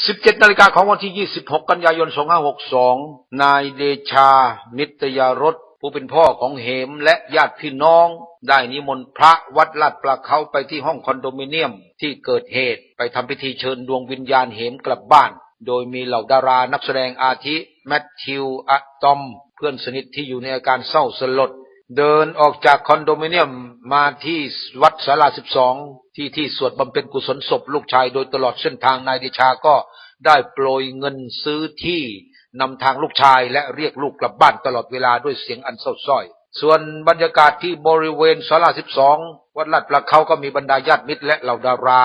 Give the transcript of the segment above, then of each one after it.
17นาฬิกาของวันที่ 26 กันยายน 2562 นายเดชา นิตยารสผู้เป็นพ่อของเหมและญาติพี่น้อง ได้นิมนต์พระวัดลาดปลาเขาไปที่ห้องคอนโดมิเนียมที่เกิดเหตุไปทำพิธีเชิญดวงวิญญาณเหมกลับบ้าน โดยมีเหล่าดารานักแสดงอาทิ แมทธิวอะตอม เพื่อนสนิทที่อยู่ในอาการเศร้าสลด เดินออกจากคอนโดมิเนียมมาที่วัดสารา12ที่ที่สวดบำเพ็ญกุศลศพลูกชายโดยตลอดเส้นทางนายเดชาก็ได้โปรยเงินซื้อที่นำทางลูกชายและเรียกลูกกลับบ้านตลอดเวลาด้วยเสียงอันเศร้าส้อย ส่วนบรรยากาศที่บริเวณสารา12วัดลาดปลาเขาก็มีบรรดาญาติมิตรและเหล่าดารา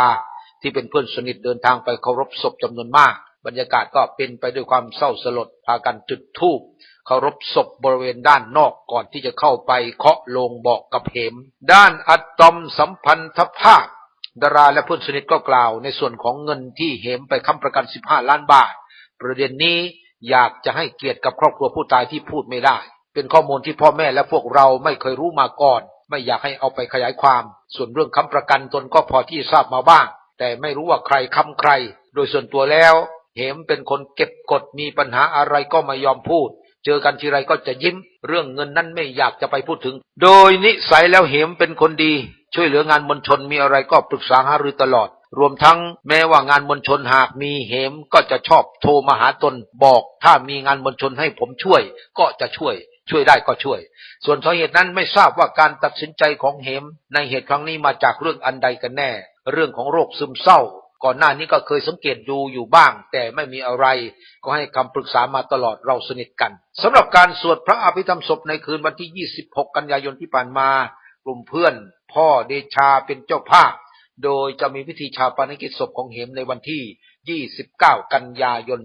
ที่เป็นเพื่อนสนิทเดินทางไปเคารพศพจำนวนมาก บรรยากาศก็เป็นไปด้วยความเศร้าสลดพากันจุดธูป เคารพศพบริเวณด้านนอกก่อนที่จะเข้าไปเคาะลงบอกกับเหม ด้านอะตอมสัมพันธภาพดาราและเพื่อนสนิทก็กล่าวในส่วนของเงินที่เหมไปค้ำประกัน 15 ล้านบาท ประเด็นนี้อยากจะให้เกียรติกับครอบครัวผู้ตายที่พูดไม่ได้ เป็นข้อมูลที่พ่อแม่และพวกเราไม่เคยรู้มาก่อน ไม่อยากให้เอาไปขยายความ ส่วนเรื่องค้ำประกันตนก็พอที่ทราบมาบ้าง แต่ไม่รู้ว่าใครค้ำใคร โดยส่วนตัวแล้ว เหมเป็นคนเก็บกดมีปัญหาอะไรก็ไม่ยอมพูด เจอกันทีไรก็จะยิ้ม เรื่องเงินนั้นไม่อยากจะไปพูดถึง โดยนิสัยแล้วเหมเป็นคนดี ช่วยเหลืองานมวลชนมีอะไรก็ปรึกษาหารือตลอด รวมทั้งแม้ว่างานมวลชนหากมีเหมก็จะชอบโทรมาหาตนบอก ถ้ามีงานมวลชนให้ผมช่วย ก็จะช่วย ช่วยได้ก็ช่วย ส่วนสาเหตุนั้นไม่ทราบว่าการตัดสินใจของเหม ในเหตุครั้งนี้มาจากเรื่องอันใดกันแน่ เรื่องของโรคซึมเศร้า ก่อนหน้านี้ก็เคยสังเกตดูอยู่บ้าง แต่ไม่มีอะไร ก็ให้คำปรึกษามาตลอดเราสนิทกันสำหรับการสวดพระอภิธรรมศพในคืนวันที่ 26 กันยายนที่ผ่านมา กลุ่มเพื่อน พ่อเดชาเป็นเจ้าภาพ โดยจะมีพิธีชาปนกิจศพของเหมในวันที่ 29 กันยายน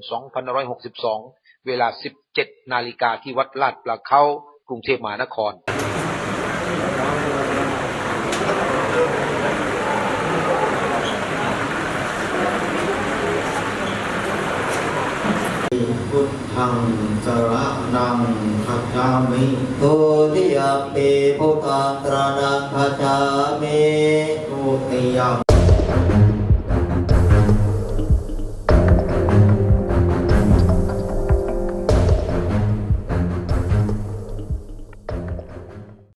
2562 เวลา 17 นาฬิกาที่วัดลาดปลาเขากรุงเทพมหานคร ทังสระนังขจามิตุติยปีพุทธังตระนังขจามิตุติยม